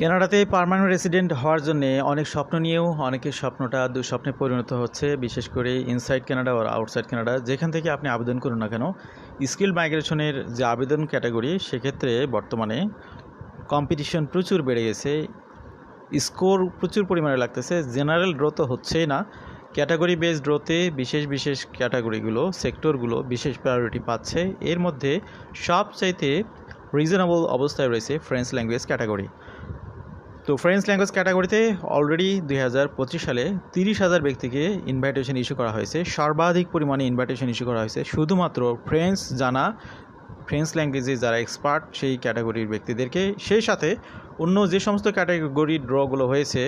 কানাডাতে permanent resident হওয়ার জন্য অনেক স্বপ্ন নিয়েও অনেকের স্বপ্নটা দুঃস্বপ্নে পরিণত হচ্ছে, বিশেষ করে ইনসাইড কানাডা আর আউটসাইড কানাডা। যেখান থেকে আপনি আবেদন করুন না কেন, স্কিল মাইগ্রেশনের যে আবেদন ক্যাটাগরি, সেক্ষেত্রে বর্তমানে কম্পিটিশন প্রচুর বেড়ে গেছে। স্কোর প্রচুর পরিমাণে লাগতেছে। জেনারেল ড্র তো হচ্ছেই না। ক্যাটাগরি বেসড ড্রোতে বিশেষ বিশেষ ক্যাটাগরিগুলো, সেক্টরগুলো বিশেষ প্রায়োরিটি পাচ্ছে। এর মধ্যে সবচাইতে রিজনেবল অবস্থায় রয়েছে ফ্রেঞ্চ ল্যাঙ্গুয়েজ ক্যাটাগরি তো ফ্রেঞ্চ ল্যাঙ্গুয়েজ ক্যাটাগরিতে অলরেডি দুই হাজার পঁচিশ সালে তিরিশ হাজার ব্যক্তিকে ইনভাইটেশন ইস্যু করা হয়েছে। সর্বাধিক পরিমাণে ইনভাইটেশন ইস্যু করা হয়েছে। শুধুমাত্র ফ্রেঞ্চ জানা ফ্রেঞ্চ ল্যাঙ্গুয়েজে যারা এক্সপার্ট সেই ক্যাটাগরির ব্যক্তিদেরকে, সেই সাথে অন্য যে সমস্ত ক্যাটাগরি ড্রগুলো হয়েছে,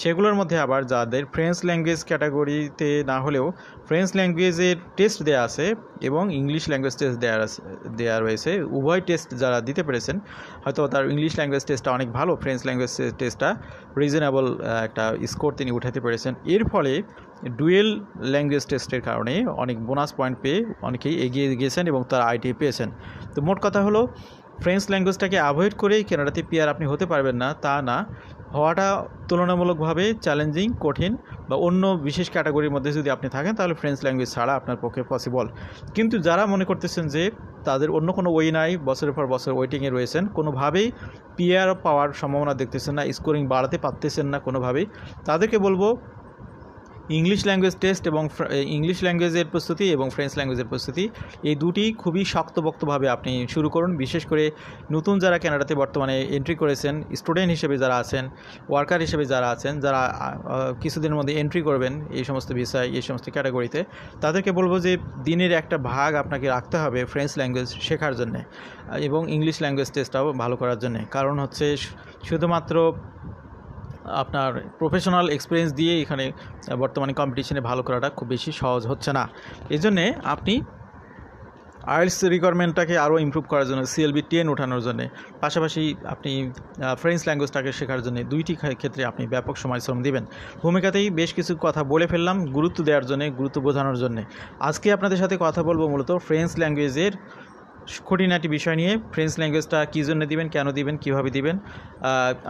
সেগুলোর মধ্যে আবার যাদের ফ্রেঞ্চ ল্যাঙ্গুয়েজ ক্যাটাগরিতে না হলেও ফ্রেঞ্চ ল্যাঙ্গুয়েজের টেস্ট দেওয়া আছে এবং ইংলিশ ল্যাঙ্গুয়েজ টেস্ট দেওয়া দেওয়া রয়েছে, উভয় টেস্ট যারা দিতে পেরেছেন, হয়তো তার ইংলিশ ল্যাঙ্গুয়েজ টেস্টটা অনেক ভালো ফ্রেঞ্চ ল্যাঙ্গুয়েজ টেস্টটা রিজনেবল একটা স্কোর তিনি উঠাতে পেরেছেন। এর ফলে ডুয়েল ল্যাঙ্গুয়েজ টেস্টের কারণে অনেক বোনাস পয়েন্ট পেয়ে অনেকেই এগিয়ে গিয়েছেন এবং তারা আইটি পেয়েছেন। তো মোট কথা হলো, ফ্রেঞ্চ ল্যাঙ্গুয়েজটাকে অ্যাভয়েড করেই কেনাডাতে পিয়ার আপনি হতে পারবেন না, তা না। হওয়াটা তুলনামূলকভাবে চ্যালেঞ্জিং, কঠিন বা অন্য বিশেষ ক্যাটাগরির মধ্যে যদি আপনি থাকেন, তাহলে ফ্রেঞ্চ ল্যাঙ্গুয়েজ ছাড়া আপনার পক্ষে পসিবল। কিন্তু যারা মনে করতেছেন যে তাদের অন্য কোনো ওয়ে নাই, বছরের পর বছর ওয়েটিংয়ে রয়েছেন, কোনোভাবেই পিয়ার পাওয়ার সম্ভাবনা দেখতেছেন না, স্কোরিং বাড়াতে পারতেছেন না কোনোভাবেই। তাদেরকে বলব ইংলিশ ল্যাঙ্গুয়েজ টেস্ট এবং ইংলিশ ল্যাঙ্গুয়েজের প্রস্তুতি এবং ফ্রেঞ্চ ল্যাঙ্গুয়েজের প্রস্তুতি, এই দুটি খুবই শক্তপোক্তভাবে আপনি শুরু করুন। বিশেষ করে নতুন যারা কানাডাতে বর্তমানে এন্ট্রি করেছেন স্টুডেন্ট হিসেবে যারা আছেন ওয়ার্কার হিসেবে যারা আছেন, যারা কিছুদিনের মধ্যে এন্ট্রি করবেন এই সমস্ত বিষয়, এই সমস্ত ক্যাটাগরিতে তাদেরকে বলব যে দিনের একটা ভাগ আপনাকে রাখতে হবে ফ্রেঞ্চ ল্যাঙ্গুয়েজ শেখার জন্যে এবং ইংলিশ ল্যাঙ্গুয়েজ টেস্টটাও ভালো করার জন্যে। কারণ হচ্ছে শুধুমাত্র আপনার প্রফেশনাল এক্সপিরিয়েন্স দিয়ে এখানে বর্তমানে কম্পিটিশনে ভালো করাটা খুব বেশি সহজ হচ্ছে না। এই জন্যে আপনি আইএলস রিকোয়ারমেন্টটাকে আরও ইমপ্রুভ করার জন্য সিএলবি টেন ওঠানোর জন্য, পাশাপাশি আপনি ফ্রেঞ্চ ল্যাঙ্গুয়েজটাকে শেখার জন্য দুইটি ক্ষেত্রে আপনি ব্যাপক সময় শ্রম দেবেন। ভূমিকাতেই বেশ কিছু কথা বলে ফেললাম গুরুত্ব দেওয়ার জন্য, গুরুত্ব বোঝানোর জন্য। আজকে আপনাদের সাথে কথা বলব মূলত ফ্রেঞ্চ ল্যাঙ্গুয়েজের খুঁটিনাটি বিষয় নিয়ে ফ্রেঞ্চ ল্যাঙ্গুয়েজটা কী জন্য দিবেন, কেন দিবেন, কীভাবে দিবেন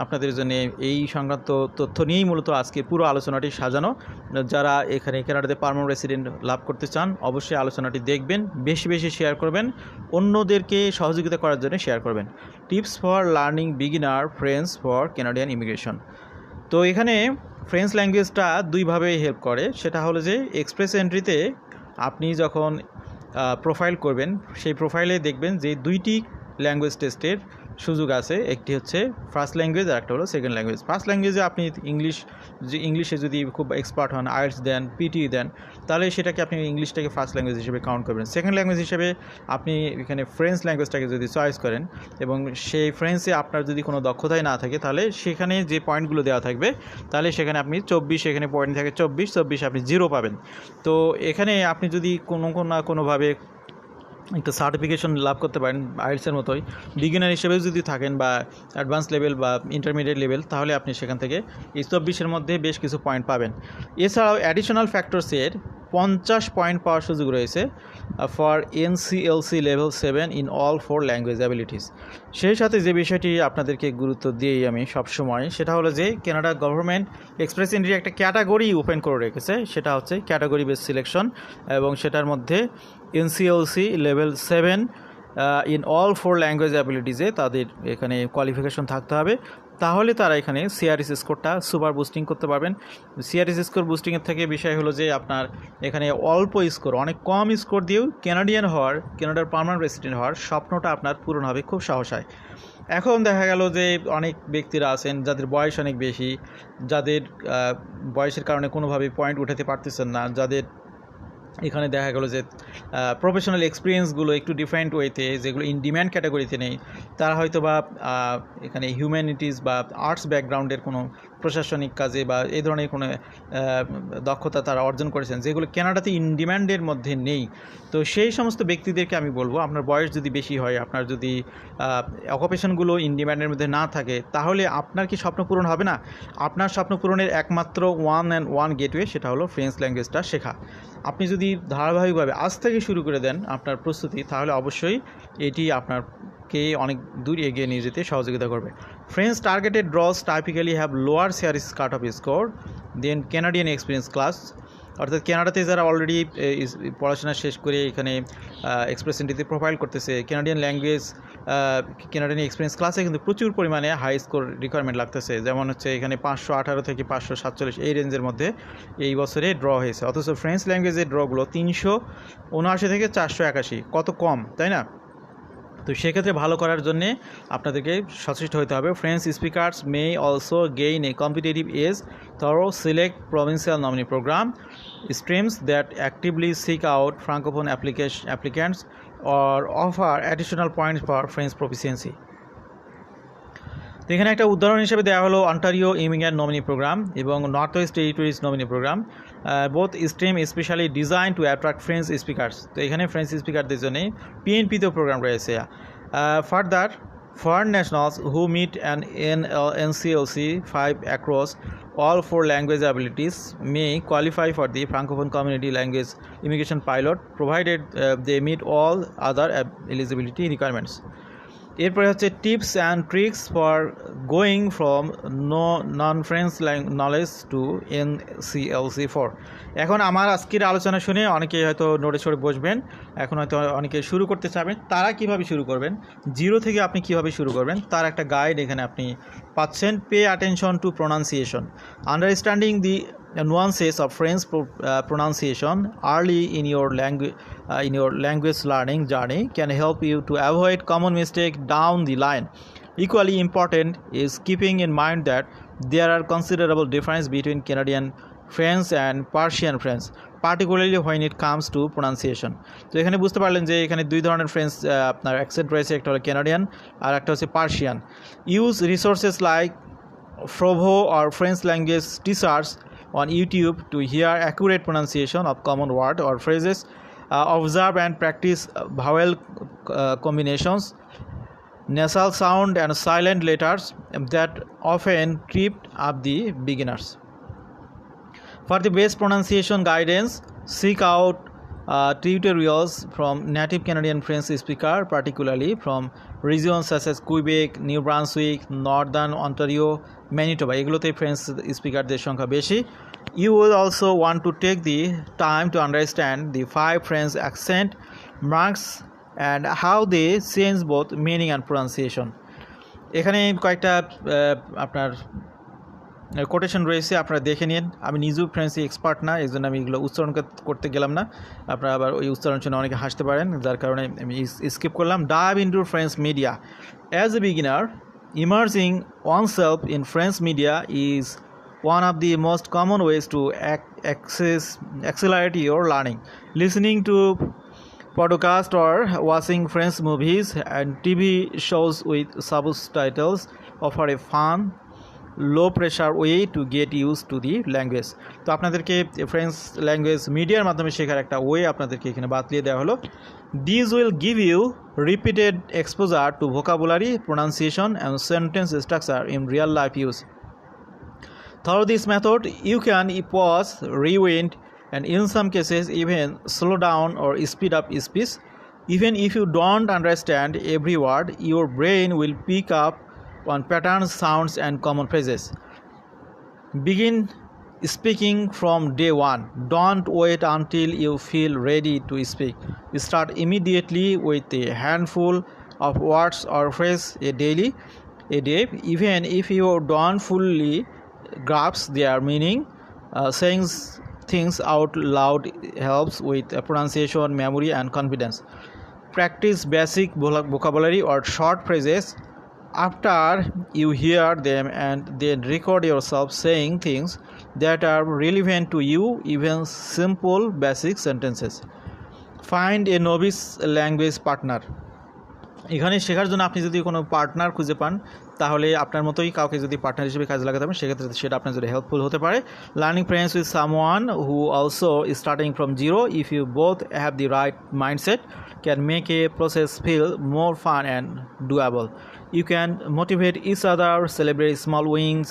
আপনাদের জন্য এই সংক্রান্ত তথ্য নিয়েই মূলত আজকে পুরো আলোচনাটি সাজানো। যারা এখানে কানাডাতে পারমানেন্ট রেসিডেন্ট লাভ করতে চান, অবশ্যই আলোচনাটি দেখবেন, বেশি বেশি শেয়ার করবেন, অন্যদেরকে সহযোগিতা করার জন্য শেয়ার করবেন। Tips for learning beginner French for Canadian immigration তো এখানে ফ্রেঞ্চ ল্যাঙ্গুয়েজটা দুইভাবে হেল্প করে। সেটা হলো যে এক্সপ্রেস এন্ট্রিতে আপনি যখন প্রোফাইল করবেন। সেই প্রোফাইলে দেখবেন যে দুইটি ল্যাঙ্গুয়েজ টেস্টের সুযোগ আছে, একটি হচ্ছে ফার্স্ট ল্যাঙ্গুয়েজ আর একটা হলো সেকেন্ড ল্যাঙ্গুয়েজ ফার্স্ট ল্যাঙ্গুয়েজে আপনি ইংলিশ যে ইংলিশে যদি খুব এক্সপার্ট হন আর্টস দেন পিটি দেন, তাহলে সেটাকে আপনি ইংলিশটাকে ফার্স্ট ল্যাঙ্গুয়েজ হিসেবে কাউন্ট করবেন। সেকেন্ড ল্যাঙ্গুয়েজ হিসেবে আপনি এখানে ফ্রেঞ্চ ল্যাঙ্গুয়েজটাকে যদি চয়েস করেন এবং সেই ফ্রেঞ্চে আপনার যদি কোনো দক্ষতাই না থাকে, তাহলে সেখানে যে পয়েন্টগুলো দেওয়া থাকবে, তাহলে সেখানে আপনি চব্বিশ, এখানে পয়েন্ট থাকে চব্বিশ চব্বিশ আপনি জিরো পাবেন। তো এখানে আপনি যদি কোনো কোনো না কোনোভাবে একটা সার্টিফিকেশন লাভ করতে পারেন আইএলসের মতোই। বিগিনার হিসেবেও যদি থাকেন বা অ্যাডভান্স লেভেল বা ইন্টারমিডিয়েট লেভেল তাহলে আপনি সেখান থেকে এই চব্বিশের মধ্যে বেশ কিছু পয়েন্ট পাবেন। এছাড়াও অ্যাডিশনাল ফ্যাক্টরসের পঞ্চাশ পয়েন্ট পাওয়ার সুযোগ রয়েছে for NCLC level seven in all four language abilities সেই সাথে যে বিষয়টি আপনাদেরকে গুরুত্ব দিয়েই আমি সবসময়, সেটা হলো যে কেনাডা গভর্নমেন্ট এক্সপ্রেস এন্ট্রি একটা ক্যাটাগরি ওপেন করে রেখেছে। সেটা হচ্ছে ক্যাটাগরি বেস সিলেকশন এবং সেটার মধ্যে NCLC level seven in all four language অ্যাবিলিটিসে তাদের এখানে কোয়ালিফিকেশন থাকতে হবে। তাহলে তারা এখানে সিআরএস স্কোরটা সুপার বুস্টিং করতে পারবেন। সিআরএস স্কোর বুস্টিংয়ের থেকে বিষয় হলো যে আপনার এখানে অল্প স্কোর অনেক কম স্কোর দিয়েও কেনাডিয়ান হওয়ার কেনাডার পারমানেন্ট রেসিডেন্ট হওয়ার স্বপ্নটা আপনার পূরণ হবে খুব সাহস হয়। এখন দেখা গেল যে অনেক ব্যক্তিরা আছেন যাদের বয়স অনেক বেশি, যাদের বয়সের কারণে কোনোভাবে পয়েন্ট উঠাতে পারতেছেন না, যাদের এখানে দেখা গেলো যে প্রফেশনাল এক্সপিরিয়েন্সগুলো একটু ডিফারেন্ট ওয়েতে যেগুলো ইন ডিম্যান্ড ক্যাটাগরিতে নেই, তারা হয়তো বা এখানে হিউম্যানিটিস বা আর্টস ব্যাকগ্রাউন্ডের কোনো প্রশাসনিক কাজে বা এই ধরনের কোনো দক্ষতা তারা অর্জন করেছেন, যেগুলো কেনাডাতে ইন ডিম্যান্ডের মধ্যে নেই। তো সেই সমস্ত ব্যক্তিদেরকে আমি বলব, আপনার বয়স যদি বেশি হয়, আপনার যদি অকুপেশনগুলো ইন ডিম্যান্ডের মধ্যে না থাকে, তাহলে আপনার কি স্বপ্ন পূরণ হবে না? আপনার স্বপ্ন পূরণের একমাত্র ওয়ান অ্যান্ড ওয়ান গেটওয়ে সেটা হলো ফ্রেঞ্চ ল্যাঙ্গুয়েজটা শেখা। আপনি যদি ধারাবাহিকভাবে আজ থেকে শুরু করে দেন আপনার প্রস্তুতি, তাহলে অবশ্যই এটি আপনার কে অনেক দূর এগিয়ে নিয়ে যেতে সহযোগিতা করবে। French targeted draws typically have lower share cut off score than Canadian experience class অর্থাৎ কানাডাতে যারা অলরেডি পড়াশোনা শেষ করে এখানে এক্সপ্রেস এন্ট্রিতে প্রোফাইল করতেছে কানাডিয়ান ল্যাঙ্গুয়েজ কানাডিয়ান এক্সপিরিয়েন্স ক্লাসে কিন্তু প্রচুর পরিমাণে হাই স্কোর রিকোয়ারমেন্ট লাগতেছে। যেমন হচ্ছে এখানে পাঁচশো আঠারো থেকে পাঁচশো সাতচল্লিশ এই রেঞ্জের মধ্যে এই বছরে ড্র হয়েছে। অথচ ফ্রেঞ্চ ল্যাঙ্গুয়েজের ড্রগুলো তিনশো উনআশি থেকে চারশো একাশি, কত কম, তাই না? তো সেক্ষেত্রে ভালো করার জন্যে আপনাদেরকে সচেষ্ট হতে হবে। French speakers may also gain a competitive edge through select provincial nominee program streams that actively seek out francophone application applicants or offer additional points for French proficiency এখানে একটা উদাহরণ হিসেবে দেওয়া হলো অন্টারিও ইমিগ্যান নমিনি প্রোগ্রাম এবং north west territories nominee program both stream specially design to attract French speakers তো এখানে French স্পিকারদের জন্যই জন্যে পিএনপিতেও প্রোগ্রাম রয়েছে। Further foreign nationals who meet and N N NCLC five across all four language abilities may qualify for the francophone community language immigration pilot provided they meet all other eligibility requirements এরপরে হচ্ছে tips and tricks for going from no non French knowledge to N C L C four. এখন আমার আজকের আলোচনা শুনে অনেকে হয়তো নোটে সরে বসবেন। এখন হয়তো অনেকে শুরু করতে চাবেন তারা কীভাবে শুরু করবেন? জিরো থেকে আপনি কীভাবে শুরু করবেন? তার একটা গাইড এখানে আপনি পাচ্ছেন। Pay attention to pronunciation understanding the nuances of French pro- uh, pronunciation early in your language uh, in your language learning journey can help you to avoid common mistake down the line. Equally important is keeping in mind that there are considerable difference between Canadian French and Persian French, particularly when it comes to pronunciation. তো এখানে বুঝতে পারলেন যে এখানে দুই ধরনের French আপনার accent রয়েছে একটা হলো ক্যানাডিয়ান আর একটা হচ্ছে Persian use resources like ফ্রোভো R French language teachers on YouTube to hear accurate pronunciation of common word or phrases. Uh, observe and practice uh, vowel uh, combinations, nasal sound, and silent letters that often trip up the beginners. For the best pronunciation guidance, seek out uh, tutorials from native Canadian French speaker, particularly from regions such as Quebec, New Brunswick, Northern Ontario, Manitoba. এগুলোতে French স্পিকারদের সংখ্যা বেশি You will also want to take the time to understand the five French accent, marks, and how they change both meaning and pronunciation. এখানে কয়েকটা আপনার quotation রয়েছে, আপনারা দেখে নিন আমি নিজেও ফ্রেন্সি এক্সপার্ট না, এই জন্য আমি এগুলো উচ্চারণ করতে গেলাম না আপনারা আবার ওই উচ্চারণ শুনে অনেকে হাসতে পারেন, যার কারণে আমি স্কিপ করলাম dive into French media as a beginner immersing oneself in French media is one of the most common ways to access accelerate your learning listening to podcast or watching french movies and tv shows with subtitles offer a fun low pressure way to get use to the language তো আপনাদেরকে French language মিডিয়ার মাধ্যমে শেখার একটা way আপনাদেরকে এখানে বাদ দিয়ে দেওয়া হলো। These will give you repeated exposure to vocabulary pronunciation and sentence structure in real life use through this method you can E pause rewind and in some cases even slow down or speed up speech even if you don't understand every word your brain will pick up on patterns, sounds, and common phrases. Begin speaking from day one. Don't wait until you feel ready to speak. Start immediately with a handful of words or phrases a daily, a day. Even if you don't fully grasp their meaning. Uh, saying things out loud helps with pronunciation, memory, and confidence. Practice basic vocabulary or short phrases after you hear them and then record yourself saying things that are relevant to you, even simple basic sentences. Find a novice language partner. এখানে শেখার জন্য আপনি যদি কোনো partner খুঁজে পান, তাহলে আপনার মতোই কাউকে যদি পার্টনার হিসেবে কাজে লাগাতে পারেন, সেক্ষেত্রে সেটা আপনার জন্য হেল্পফুল হতে পারে। Learning French with someone who also starting from zero if you both have the right mindset can make a process feel more fun and doable you can motivate each other celebrate small wins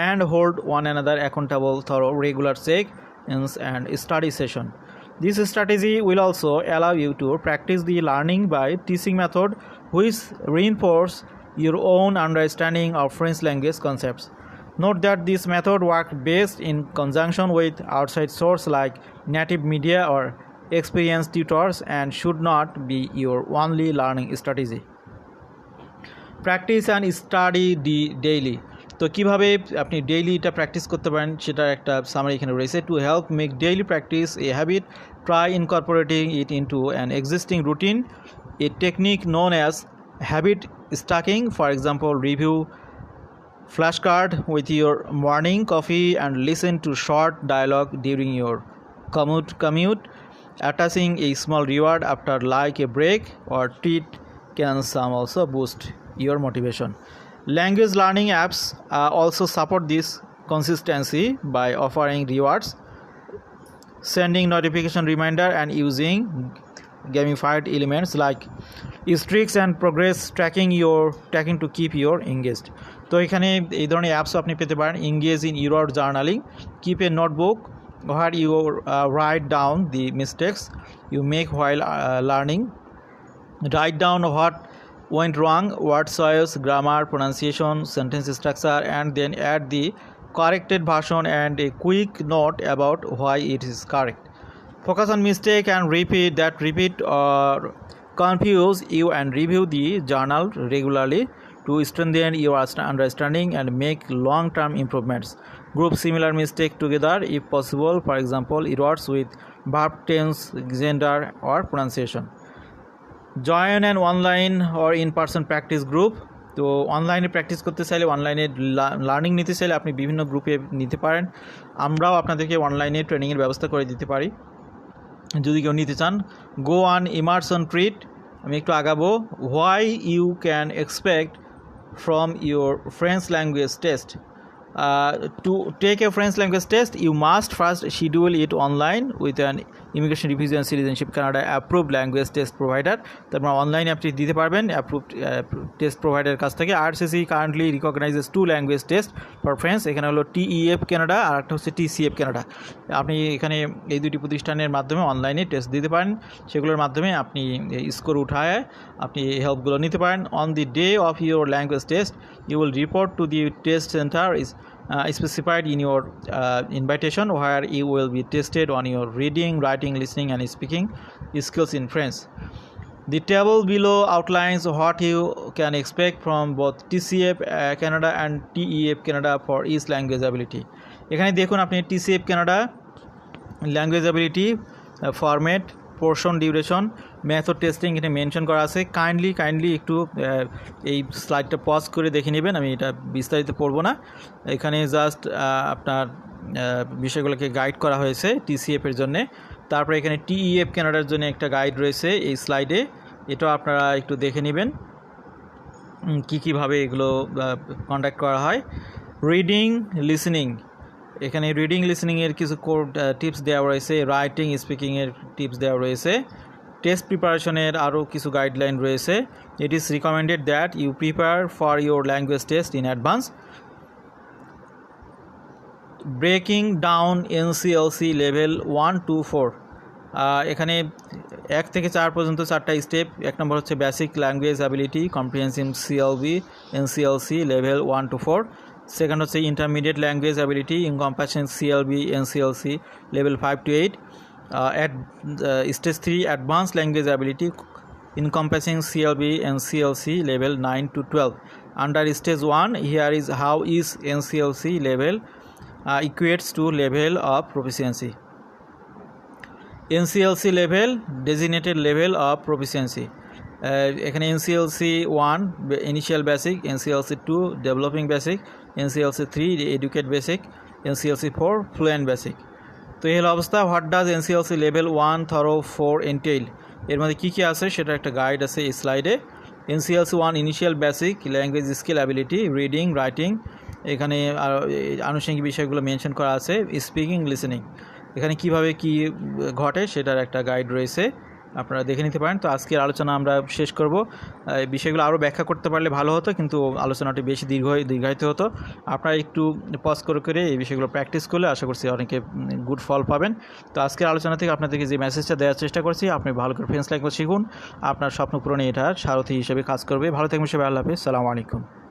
and hold one another accountable through regular check and study session This strategy will also allow you to practice the learning by teaching method which reinforce your own understanding of French language concepts. Note that this method works best in conjunction with outside sources like native media or experienced tutors and should not be your only learning strategy. Practice and study the daily. তো কীভাবে আপনি daily এটা practice করতে পারেন সেটার একটা summary এখানে রয়েছে to help make daily practice a habit try incorporating it into an existing routine a technique known as habit stacking for example review flashcard with your morning coffee and listen to short dialogue during your commute commute attaching a small reward after like a break or treat can some also boost your motivation language learning apps uh, also support this consistency by offering rewards sending notification reminder and using gamified elements like streaks and progress tracking your tracking to keep your engaged তো এখানে এই ধরনের অ্যাপসও আপনি পেতে পারেন engage in your journaling keep a notebook where you write down the mistakes you make while learning write down what went wrong word choice grammar pronunciation sentence structure and then add the corrected version and a quick note about why it is correct. Focus on mistake and repeat that repeat or confuse you and review the journal regularly to strengthen your understanding and make long-term improvements. Group similar mistake together if possible for example errors with verb tense gender or pronunciation join and online or in person practice group তো অনলাইনে practice করতে চাইলে অনলাইনে learning নিতে চাইলে আপনি বিভিন্ন গ্রুপে নিতে পারেন। আমরাও আপনাদেরকে অনলাইনে ট্রেনিংয়ের ব্যবস্থা করে দিতে পারি। যদি কেউ নিতে চান গো অন ইমার্সন ট্রিট আমি একটু আগাবো। What you can expect from your French language test. Uh, to take a language test, you must first schedule it online with an Immigration Refugee and Citizenship Canada approved language test provider. তারপর অনলাইনে আপনি দিতে পারবেন approve test প্রোভাইডারের কাছ থেকে। আর IRCC currently recognizes two language test for French এখানে হলো টিইএফ কানাডা আর একটা হচ্ছে টিসিএফ কানাডা আপনি এখানে এই দুটি প্রতিষ্ঠানের মাধ্যমে অনলাইনে টেস্ট দিতে পারেন সেগুলোর মাধ্যমে আপনি স্কোর উঠায় আপনি হেল্পগুলো নিতে পারেন। On the day of your language test you will report to the test centre is uh, specified in your uh, invitation where you will be tested on your reading writing listening and speaking skills in french the table below outlines what you can expect from both tcf uh, canada and tef canada for each language ability এখানে দেখুন আপনি TCF Canada language ability format portion duration method testing এখানে mention করা আছে। Kindly kindly একটু এই স্লাইডটা pause করে দেখে নেবেন, আমি এটা বিস্তারিত পড়ব না। এখানে জাস্ট আপনার বিষয়গুলোকে গাইড করা হয়েছে টিসিএফের জন্যে। তারপরে এখানে টিইএফ কেনাডার জন্য একটা গাইড রয়েছে এই স্লাইডে এটাও আপনারা একটু দেখে নেবেন কী কীভাবে এগুলো কন্ডাক্ট করা হয়। রিডিং লিসনিং এখানে রিডিং লিসনিংয়ের কিছু টিপস দেওয়া রয়েছে রাইটিং স্পিকিংয়ের টিপস দেওয়া রয়েছে টেস্ট প্রিপারেশনের আরও কিছু গাইডলাইন রয়েছে it is recommended that you prepare for your language test in advance breaking down NCLC level one to four এখানে এক থেকে চার পর্যন্ত চারটা স্টেপ এক নম্বর হচ্ছে basic language ability comprehensive CLB NCLC level one to four second হচ্ছে intermediate language ability in encompassing CLB NCLC level five to eight and stage three advance language ability in encompassing CLB NCLC level nine to twelve under stage one here is how is an NCLC level equates to level of proficiency NCLC level designated level of proficiency এখানে NCLC one initial basic NCLC two developing basic NCLC three adequate basic NCLC four fluent basic তো এই হলো অবস্থা। What does NCLC level one through four entail এর মধ্যে কী কী আছে? সেটা একটা গাইড আছে এই স্লাইডে NCLC one initial basic language skill ability reading writing এখানে আনুষঙ্গিক বিষয়গুলো মেনশন করা আছে। স্পিকিং লিসেনিং এখানে কীভাবে কি ঘটে? সেটার একটা গাইড রয়েছে। আপনারা দেখে নিতে পারেন। তো আজকের আলোচনা আমরা শেষ করব। এই বিষয়গুলো আরও ব্যাখ্যা করতে পারলে ভালো হতো, কিন্তু আলোচনাটি বেশি দীর্ঘ, দীর্ঘায়িত হতো। আপনারা একটু পজ করে করে এই বিষয়গুলো প্র্যাকটিস করলে আশা করছি অনেকে গুড ফল পাবেন। তো আজকের আলোচনা থেকে আপনাদেরকে যে মেসেজটা দেওয়ার চেষ্টা করছি, আপনি ভালো করে ফ্রেন্ডস ল্যাঙ্গুয়েজ শিখুন। আপনার স্বপ্ন পূরণে এটা সারথি হিসেবে কাজ করবে। ভালো থাকবেন সবাই, আল্লাহ হাফিজ। সালামু আলাইকুম।